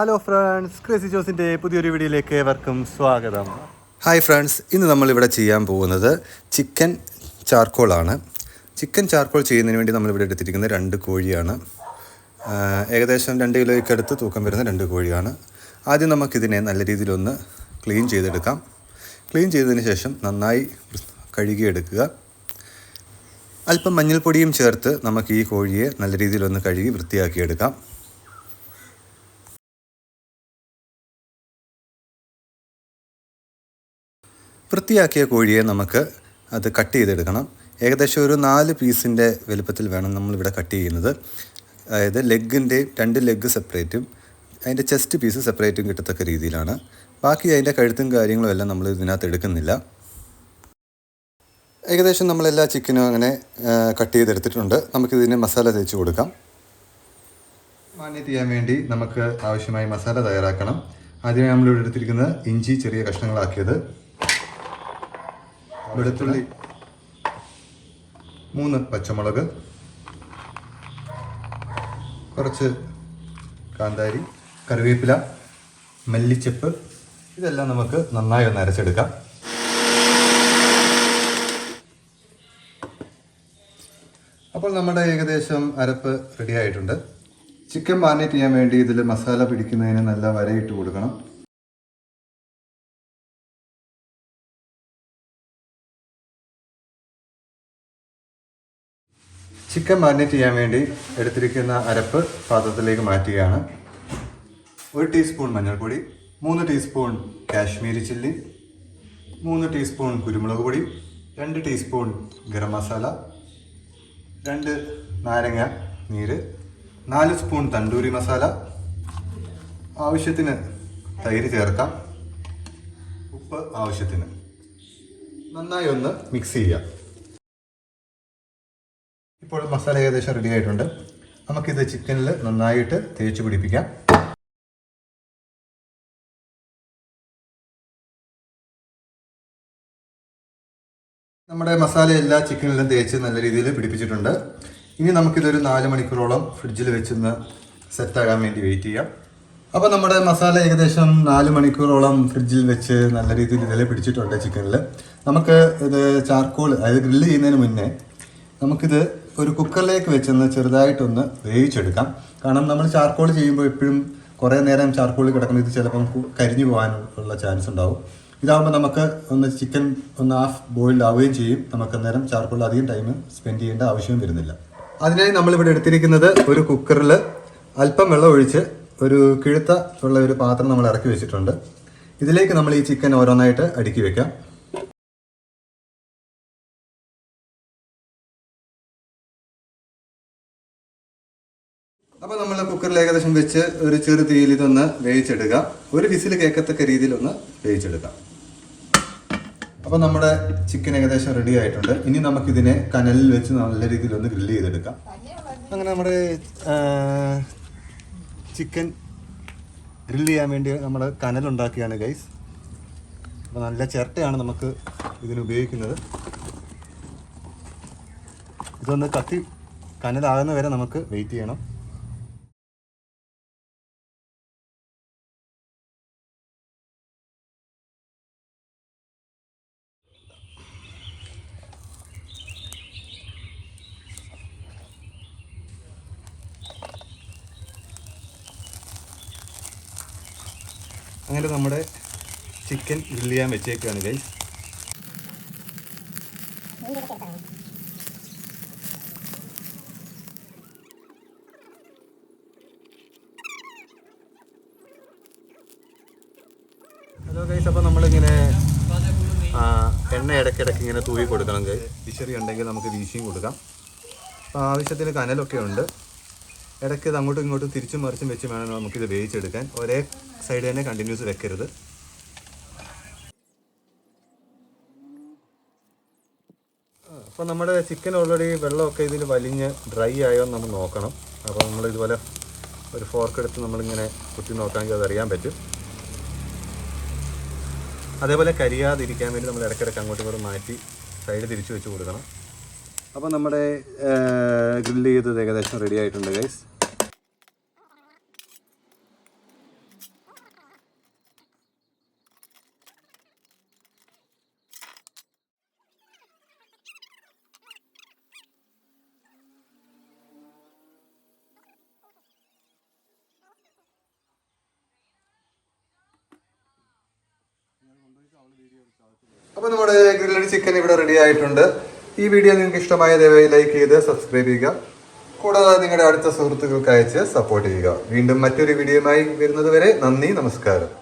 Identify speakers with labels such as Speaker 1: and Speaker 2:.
Speaker 1: Hello friends crazy ജോസിന്റെ പുതിയൊരു വീഡിയോയിലേക്ക് ഏവർക്കും സ്വാഗതം.
Speaker 2: ഹായ് ഫ്രണ്ട്സ് ഇന്ന് നമ്മളിവിടെ ചെയ്യാൻ പോകുന്നത് ചിക്കൻ ചാർക്കോളാണ്. ചിക്കൻ ചാർക്കോൾ ചെയ്യുന്നതിന് വേണ്ടി നമ്മളിവിടെ എടുത്തിരിക്കുന്നത് രണ്ട് കോഴിയാണ്. ഏകദേശം രണ്ട് കിലോയ്ക്ക് അടുത്ത് തൂക്കം വരുന്ന രണ്ട് കോഴിയാണ്. ആദ്യം നമുക്കിതിനെ നല്ല രീതിയിലൊന്ന് ക്ലീൻ ചെയ്തെടുക്കാം. ക്ലീൻ ചെയ്തതിന് ശേഷം നന്നായി കഴുകിയെടുക്കുക. അല്പം മഞ്ഞൾപ്പൊടിയും ചേർത്ത് നമുക്ക് ഈ കോഴിയെ നല്ല രീതിയിലൊന്ന് കഴുകി വൃത്തിയാക്കിയെടുക്കാം. വൃത്തിയാക്കിയ കോഴിയെ നമുക്ക് അത് കട്ട് ചെയ്തെടുക്കണം. ഏകദേശം ഒരു നാല് പീസിന്റെ വലുപ്പത്തിൽ വേണം നമ്മളിവിടെ കട്ട് ചെയ്യുന്നത്. അതായത് ലെഗിന്റെ രണ്ട് ലെഗ് സെപ്പറേറ്റും അതിന്റെ ചെസ്റ്റ് പീസ് സെപ്പറേറ്റും കിട്ടത്തക്ക രീതിയിലാണ്. ബാക്കി അതിന്റെ കഴുത്തും കാര്യങ്ങളും എല്ലാം നമ്മൾ ഇതിനകത്ത് എടുക്കുന്നില്ല. ഏകദേശം നമ്മളെല്ലാ ചിക്കനും അങ്ങനെ കട്ട് ചെയ്തെടുത്തിട്ടുണ്ട്. നമുക്കിതിന് മസാല തേച്ച് കൊടുക്കാം. മാനേറ്റ് ചെയ്യാൻ വേണ്ടി നമുക്ക് ആവശ്യമായി മസാല തയ്യാറാക്കണം. ആദ്യമേ നമ്മളിവിടെ എടുത്തിരിക്കുന്നത് ഇഞ്ചി ചെറിയ കഷ്ണങ്ങളാക്കിയത്. വെളുത്തുള്ളി. മൂന്ന് പച്ചമുളക്. കുറച്ച് കാന്താരി കറിവേപ്പില മല്ലിച്ചപ്പ്. ഇതെല്ലാം നമുക്ക് നന്നായി ഒന്ന് അരച്ചെടുക്കാം. അപ്പോൾ നമ്മുടെ ഏകദേശം അരപ്പ് റെഡി ആയിട്ടുണ്ട്. ചിക്കൻ മാരിനേറ്റ് ചെയ്യാൻ വേണ്ടി ഇതിൽ മസാല പിടിക്കുന്നതിന് നല്ല വരയിട്ട് കൊടുക്കണം. ചിക്കൻ മാരിനേറ്റ് ചെയ്യാൻ വേണ്ടി എടുത്തിരിക്കുന്ന അരപ്പ് പാത്രത്തിലേക്ക് മാറ്റുകയാണ്. ഒരു ടീസ്പൂൺ മഞ്ഞൾപ്പൊടി മൂന്ന് ടീസ്പൂൺ കാശ്മീരി ചില്ലി മൂന്ന് ടീസ്പൂൺ കുരുമുളക് പൊടി രണ്ട് ടീസ്പൂൺ ഗരം മസാല രണ്ട് നാരങ്ങ നീര് നാല് സ്പൂൺ തണ്ടൂരി മസാല. ആവശ്യത്തിന് തൈര് ചേർക്കാം. ഉപ്പ് ആവശ്യത്തിന്. നന്നായി ഒന്ന് മിക്സ് ചെയ്യാം ഇപ്പോൾ മസാല ഏകദേശം റെഡി ആയിട്ടുണ്ട്. നമുക്കിത് ചിക്കനിൽ നന്നായിട്ട് തേച്ച് പിടിപ്പിക്കാം. നമ്മുടെ മസാല എല്ലാ ചിക്കനിലും തേച്ച് നല്ല രീതിയിൽ പിടിപ്പിച്ചിട്ടുണ്ട്. ഇനി നമുക്കിതൊരു നാല് മണിക്കൂറോളം ഫ്രിഡ്ജിൽ വെച്ചൊന്ന് സെറ്റാകാൻ വേണ്ടി വെയിറ്റ് ചെയ്യാം. അപ്പോൾ നമ്മുടെ മസാല ഏകദേശം നാല് മണിക്കൂറോളം ഫ്രിഡ്ജിൽ വെച്ച് നല്ല രീതിയിൽ ഇതിൽ പിടിച്ചിട്ടുണ്ട് ചിക്കനിൽ നമുക്ക് ഇത് ചാർക്കോൾ അതായത് ഗ്രില്ല് ചെയ്യുന്നതിന് മുന്നേ നമുക്കിത് ഒരു കുക്കറിലേക്ക് വെച്ചൊന്ന് ചെറുതായിട്ടൊന്ന് വേവിച്ചെടുക്കാം. കാരണം നമ്മൾ ചാർക്കോൾ ചെയ്യുമ്പോൾ എപ്പോഴും കുറേ നേരം ചാർക്കോൾ കിടക്കുന്ന ഇത് ചിലപ്പം കരിഞ്ഞു പോകാനുള്ള ചാൻസ് ഉണ്ടാവും. ഇതാകുമ്പോൾ നമുക്ക് ഒന്ന് ചിക്കൻ ഒന്ന് ഹാഫ് ബോയിൽഡ് ആവുകയും ചെയ്യും. നമുക്ക് അന്നേരം ചാർക്കോൾ അധികം ടൈം സ്പെൻഡ് ചെയ്യേണ്ട ആവശ്യവും വരുന്നില്ല. അതിനായി നമ്മളിവിടെ എടുത്തിരിക്കുന്നത് ഒരു കുക്കറിൽ അല്പം വെള്ളം ഒഴിച്ച് ഒരു കിഴുത്ത ഉള്ള ഒരു പാത്രം നമ്മൾ ഇറക്കി വെച്ചിട്ടുണ്ട്. ഇതിലേക്ക് നമ്മൾ ഈ ചിക്കൻ ഓരോന്നായിട്ട് അടുക്കി വെക്കാം. അപ്പോൾ നമ്മൾ കുക്കറിൽ ഏകദേശം വെച്ച് ഒരു ചെറു തീയിൽ ഇതൊന്ന് വേവിച്ചെടുക്കുക. ഒരു വിസിൽ കേൾക്കത്തക്ക രീതിയിൽ ഒന്ന് വേവിച്ചെടുക്കാം അപ്പോൾ നമ്മുടെ ചിക്കൻ ഏകദേശം റെഡി ആയിട്ടുണ്ട്. ഇനി നമുക്കിതിനെ കനലിൽ വെച്ച് നല്ല രീതിയിൽ ഒന്ന് ഗ്രില്ല് ചെയ്തെടുക്കാം. അങ്ങനെ നമ്മുടെ ചിക്കൻ ഗ്രില്ല് ചെയ്യാൻ വേണ്ടി നമ്മൾ കനലുണ്ടാക്കിയാണ് ഗൈസ് അപ്പോൾ നല്ല ചിരട്ടയാണ് നമുക്ക് ഇതിന് ഉപയോഗിക്കുന്നത്. ഇതൊന്ന് കത്തി കനലാകുന്ന വരെ നമുക്ക് വെയിറ്റ് ചെയ്യണം. അങ്ങനെ നമ്മുടെ ചിക്കൻ ഗ്രില്ല് ചെയ്യാൻ വെച്ചേക്കാണ് ഗൈസ് ഹലോ ഗൈസ് അപ്പോൾ നമ്മളിങ്ങനെ എണ്ണ ഇടയ്ക്കിടയ്ക്ക് ഇങ്ങനെ തൂവി കൊടുക്കണം ഗൈസ് വിശറി ഉണ്ടെങ്കിൽ നമുക്ക് വീശിയും കൊടുക്കാം. അപ്പോൾ ആവശ്യത്തിന് കനലൊക്കെ ഉണ്ട്. ഇടയ്ക്ക് ഇത് അങ്ങോട്ടും ഇങ്ങോട്ടും തിരിച്ചും മറിച്ചും വെച്ച് വേണം നമുക്കിത് വേവിച്ചെടുക്കാൻ. ഒരേ സൈഡ് തന്നെ കണ്ടിന്യൂസ് വെക്കരുത്. അപ്പോൾ നമ്മുടെ ചിക്കൻ ഓൾറെഡി വെള്ളമൊക്കെ ഇതിൽ വലിഞ്ഞ് ഡ്രൈ ആയോ എന്ന് നമ്മൾ നോക്കണം. അപ്പോൾ നമ്മൾ ഇതുപോലെ ഒരു ഫോർക്ക് എടുത്ത് നമ്മളിങ്ങനെ കുത്തി നോക്കാമെങ്കിൽ അതറിയാൻ പറ്റും. അതേപോലെ കരിയാതിരിക്കാൻ വേണ്ടി നമ്മൾ ഇടയ്ക്കിടയ്ക്ക് അങ്ങോട്ടും ഇങ്ങോട്ടും മാറ്റി സൈഡ് തിരിച്ചു വെച്ച് കൊടുക്കണം. അപ്പോൾ നമ്മുടെ ഗ്രില്ല് ചെയ്തത് ഏകദേശം റെഡി ആയിട്ടുണ്ട് ഗൈസ് അപ്പോൾ നമ്മുടെ ഗ്രില്ലഡ് ചിക്കൻ ഇവിടെ റെഡി ആയിട്ടുണ്ട്. ഈ വീഡിയോ നിങ്ങൾക്ക് ഇഷ്ടമായ ദയവായി ലൈക്ക് ചെയ്ത് സബ്സ്ക്രൈബ് ചെയ്യുക. കൂടാതെ നിങ്ങളുടെ അടുത്ത സുഹൃത്തുക്കൾക്ക് അയച്ച് സപ്പോർട്ട് ചെയ്യുക. വീണ്ടും മറ്റൊരു വീഡിയോയുമായി വരുന്നത് വരെ നന്ദി നമസ്കാരം.